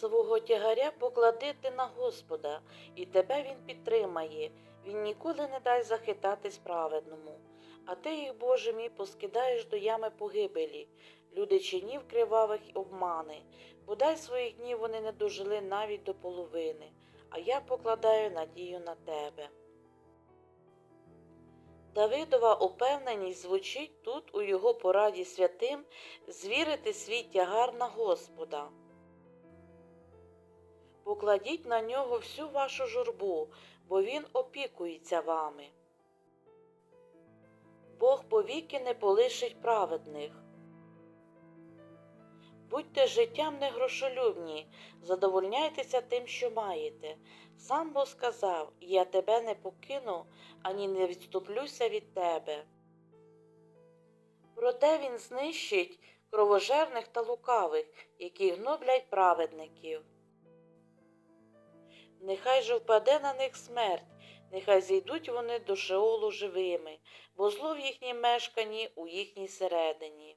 Свого тягаря поклади ти на Господа, і тебе Він підтримає. Він ніколи не дасть захитатись праведному. А ти їх, Боже мій, поскидаєш до ями погибелі. Люди чинів кривавих обмани. Бодай своїх днів вони не дожили навіть до половини, а я покладаю надію на тебе. Давидова упевненість звучить тут у його пораді святим звірити свій тягар на Господа. Покладіть на нього всю вашу журбу, бо він опікується вами. Бог повіки не полишить праведних. Будьте життям не грошолюбні, задовольняйтеся тим, що маєте. Сам Бог сказав, я тебе не покину, ані не відступлюся від тебе. Проте він знищить кровожерних та лукавих, які гноблять праведників. Нехай же впаде на них смерть, нехай зійдуть вони до Шеолу живими, бо зло в їхній мешканні у їхній середині.